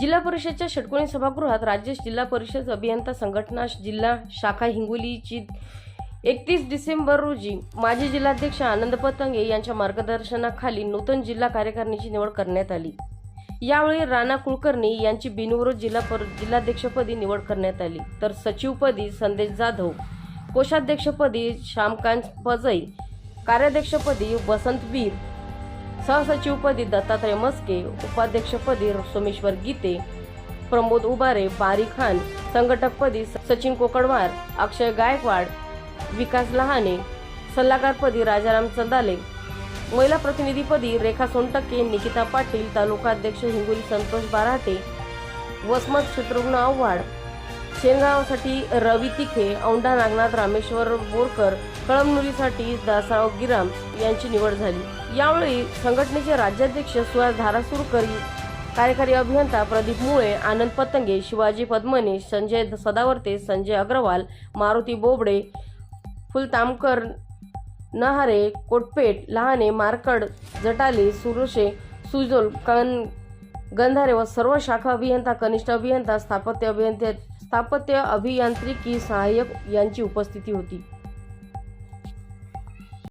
जिल्हा परिषदच्या षटकोणी सभागृहात राज्य जिल्हा परिषद अभियंता संघटना जिल्हा शाखा हिंगोलीची एकतीस डिसेंबर रोजी माजी जिल्हाध्यक्ष आनंद पतंगे यांच्या मार्गदर्शनाखाली नूतन जिल्हा कार्यकारिणीची निवड करण्यात आली. यावेळी राणा कुलकर्णी यांची बिनविरोध जिल्हा पर जिल्हाध्यक्षपदी निवड करण्यात आली. तर सचिवपदी संदेश जाधव कोषाध्यक्षपदी श्यामकांत पजई कार्याध्यक्षपदी वसंत वीर सहसचिवपदी दत्तात्रय मस्के उपाध्यक्षपदी सोमेश्वर गीते प्रमोद उबारे बारी खान संघटकपदी सचिन कोकडवार अक्षय गायकवाड विकास लहाने सल्लागारपदी राजाराम चंदाले महिला प्रतिनिधीपदी रेखा सोनटक्के निकिता पाटील तालुकाध्यक्ष हिंगोली संतोष बाराटे वसमत शत्रुघ्न आव्हाड शेनगावसाठी रवी तिखे औंढा नागनाथ रामेश्वर बोरकर कळमनुरीसाठी दासराव गिराम यांची निवड झाली. यावेळी संघटनेचे राज्याध्यक्ष सुहास धारासुरकर कार्यकारी अभियंता प्रदीप मुळे आनंद पतंगे शिवाजी पद्मने संजय सदावर्ते संजय अग्रवाल मारुती बोबडे फुलतामकर नहारे कोटपेट लहाने मारकड जटाले सुरुशे सुजोल कन गंधारे व सर्व शाखा अभियंता कनिष्ठ अभियंता स्थापत्य अभियंते स्थापत्य अभियांत्रिकी सहाय्यक यांची उपस्थिती होती.